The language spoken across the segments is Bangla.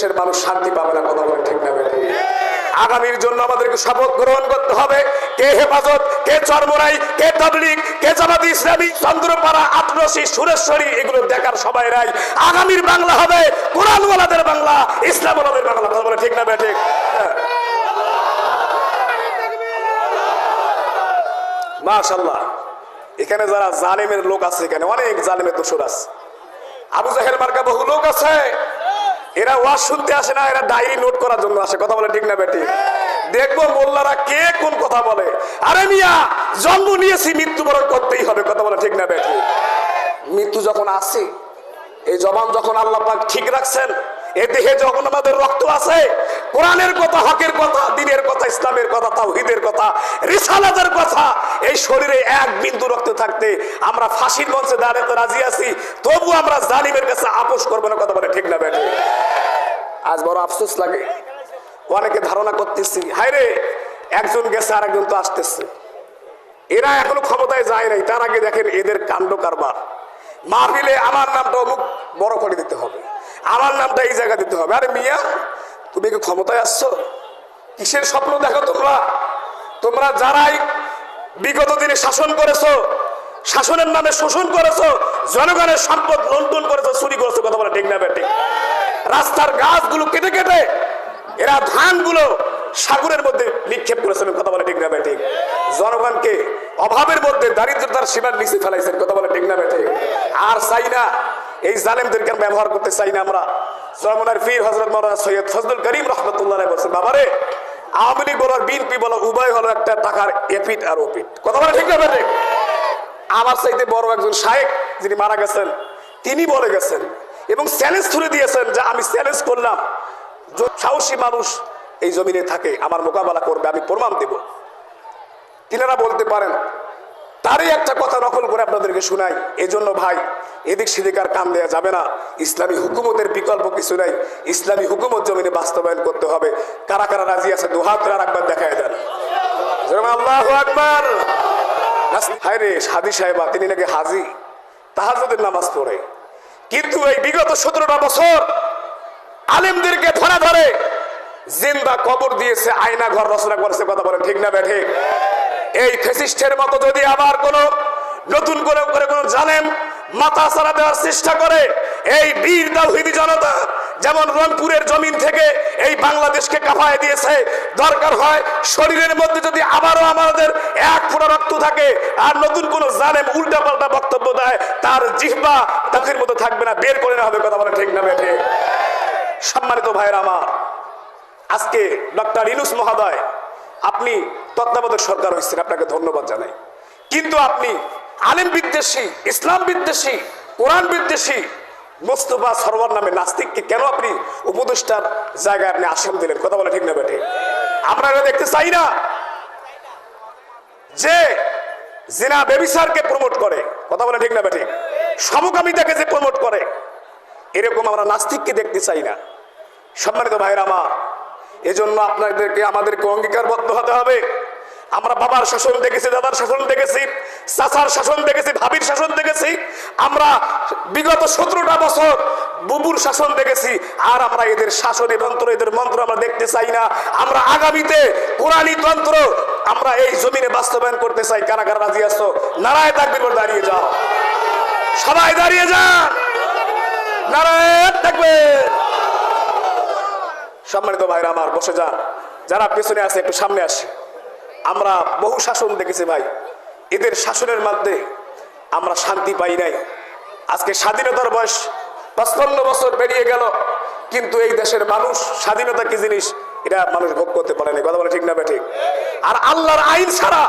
দেশের মানুষ শান্তি পাবে না বলে ঠিক না আগামীর জন্য আমাদেরকে শপথ গ্রহণ করতে হবে। কে হেফাজত, কে চরমরাই কে তবলিগ, কে জামাতি ইসলামী, চন্দ্রপাড়া আটরসি সুরেশ্বরী, এগুলো দেখার সবাই রাই আগামীর বাংলা হবে কোরআনওয়ালাদের বাংলা, ইসলামওয়ালাদের বাংলা, কথা বলে ঠিক না বেঠিক মাশাল্লাহ এখানে যারা জালিমের লোক আছে, এখানে অনেক জালিমের দোষর আছে। আবু জাহের মার্কা বহু লোক আছে। এরা ওয়াজ শুনতে আসে না, এরা ডায়েরি নোট করার জন্য আসে। কথা বলে ঠিক না, বেটি? দেখব মোল্লারা কে কোন কথা বলে। আরে মিয়া, জন্ম নিয়েছি, মৃত্যুবরণ করতেই হবে। কথা বলে ঠিক না, বেটি? মৃত্যু যখন আসে, এই জবান যখন আল্লাহ পাক ঠিক রাখছেন এ দেহে যখন আমাদের রক্ত আছে, কোরআনের কথা, হকের কথা, দিনের কথা, ইসলামের কথা, তাওহিদের কথা, রিসালাতের কথা, এই শরীরে এক বিন্দু রক্ত থাকতে আমরা ফাঁসির মঞ্চে দাঁড়াতে রাজি আছি তবু আমরা জালিমের কাছে আপোষ করব না, কথা বলে ঠিক না বেঠে আজ বড় আফসোস লাগে। অনেকে ধারণা করতেছি হায়রে একজন গেছে আর একজন তো আসতেছে। এরা এখনও ক্ষমতায় যায় নাই, তার আগে দেখেন এদের কাণ্ড কারবার। মাহফিলে আমার নামটা অমুক বড় করে দিতে হবে। আমার নামটা এই জায়গা দিতে হবে। আরে মিয়া, তুমি কি ক্ষমতায় আসছো? কিসের স্বপ্ন দেখো তোমরা? তোমরা যারাই বিগত দিনে শাসন করেছ, শাসনের নামে শোষণ করেছ, জনগণের সম্পদ লন্ডন করেছ, চুরি করেছ, কথা বলে ঠিক না ঠিক রাস্তার গাছগুলো কেটে কেটে এরা ধানগুলো সাগরের মধ্যে নিক্ষেপ করেছেন কথা বলে ঠিক না ঠিক জনগণকে অভাবের মধ্যে দারিদ্রতার সীমার নিচে ফেলাইছেন, কথা বলে ঠিক না ঠিক আর চাই না এই জালেমদেরকে ব্যবহার করতে চাই না আমরা। হজরত সৈয়দ ফজলুল করিম রহমতুল্লাহ বলছেন বলো বিএনপি বলো উভয় হলো একটা টাকার এপিট আর ওপিট কথা বলে ঠিক না আমার চাইতে বড় একজন শায়েক যিনি মারা গেছেন, তিনি বলে গেছেন এবং চ্যালেঞ্জ তুলে দিয়েছেন যে আমি চ্যালেঞ্জ করলাম। সাহসী মানুষ এই জমিনে থাকে, আমার মোকাবেলা করবে, আমি প্রমাণ দেব। তিনারা বলতে পারেন তারই একটা কথা নকল করে আপনাদেরকে শোনাই। এজন্য ভাই, এদিক সেদিক আর কান দেওয়া যাবে না। ইসলামী হুকুমতের বিকল্প কিছু নাই। ইসলামী হুকুমত জমিনে বাস্তবায়ন করতে হবে। কারা কারা রাজি আছে দুহাত একবার দেখায় দেন। আল্লাহ আকবার। রে, হাদি সাহেবা, তিনি নাকি হাজি? তাহাজুদের নামাজ পড়ে। কিন্তু এই বিগত সতেরোটা বছর আলেমদেরকে ধরা ধরে জিন্দা কবর দিয়েছে আয়না ঘর রচনা করেছে, কথা বলে ঠিক না বেঠে এই ফেসিস্টের মতো যদি আবার কোন নতুন করে করে কোন জানেন মাথা সারা দেওয়ার চেষ্টা করে, এই বীর দাউহিদি জনতা যেমন রংপুরের জমিন থেকে এই বাংলাদেশকে কাফায় দিয়েছে, দরকার হয় শরীরের মধ্যে যদি আবারও আমাদের এক ফোঁটা রক্ত থাকে আর নতুন কোনো জানেম উল্টা পাল্টা বক্তব্য দেয়, তার জিহ্বা তাকের মতো থাকবে না, বের করে নেওয়া হবে কথা বলে ঠিক না বেঠে। সম্মানিত ভাইয়ের আমার, আজকে ডক্টর ইনুস মহোদয় আপনি তত্ত্বাবধায়ক সরকার হয়েছেন, আপনাকে ধন্যবাদ জানাই। কিন্তু আপনি আলেম বিদ্বেষী, ইসলাম বিদ্বেষী, কোরআন বিদ্বেষী, মোস্তফা সরওয়ার নামে নাস্তিককে কেন আপনি উপদেষ্টার জায়গায় আপনি আসন দিলেন? কথা বলে ঠিক না বেটে আমরা এটা দেখতে চাই না যে জিনা বেবিসারকে প্রমোট করে। কথা বলে ঠিক না বেটে সমকামিতাকে যে প্রমোট করে। এরকম আমরা নাস্তিককে দেখতে চাই না। সম্মানিত ভাইয়ের আমার এজন্য আপনাদেরকে আমাদেরকে অঙ্গীকারবদ্ধ হতে হবে। আমরা বাবার শাসন দেখেছি, দাদার শাসন দেখেছি, চাচার শাসন দেখেছি, ভাবির শাসন দেখেছি। আমরা বিগত সতেরোটা বছর বুবুর শাসন দেখেছি। আর আমরা এদের শাসনী তন্ত্র এদের মন্ত্র আমরা দেখতে চাই না। আমরা আগামীতে কোরআনী তন্ত্র আমরা এই জমিনে বাস্তবায়ন করতে চাই। কারা কারা রাজি আসো নারায় থাকবে দাঁড়িয়ে যাও। সবাই দাঁড়িয়ে যান। নারায়ণ থাকবে সম্মানিত ভাইরা আমার, বসে যান। যারা পেছনে আছে, একটু সামনে আসে। আমরা বহু শাসন দেখেছি ভাই। এদের শাসনের মধ্যে আমরা শান্তি পাই নাই। আজকে স্বাধীনতার বয়স, পঁচপন্ন বছর পেরিয়ে গেল। কিন্তু এই দেশের মানুষ, স্বাধীনতা কি জিনিস? এটা মানুষ ভোগ করতে পারেনি কথা বলে ঠিক না ঠিক? আর আল্লাহর আইন ছাড়া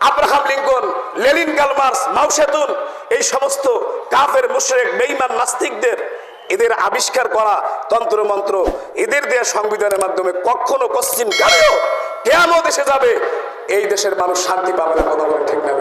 Abraham Lincoln Lenin Karl Marx Mao Tse tung এই সমস্ত কাফের, মুশরেক বেইমান নাস্তিকদের এদের আবিষ্কার করা তন্ত্র মন্ত্র এদের দেয়া সংবিধানের মাধ্যমে কখনো কশ্চিন কালেও কেমন দেশে যাবে এই দেশের মানুষ শান্তি পাবে না বলে ঠিক না?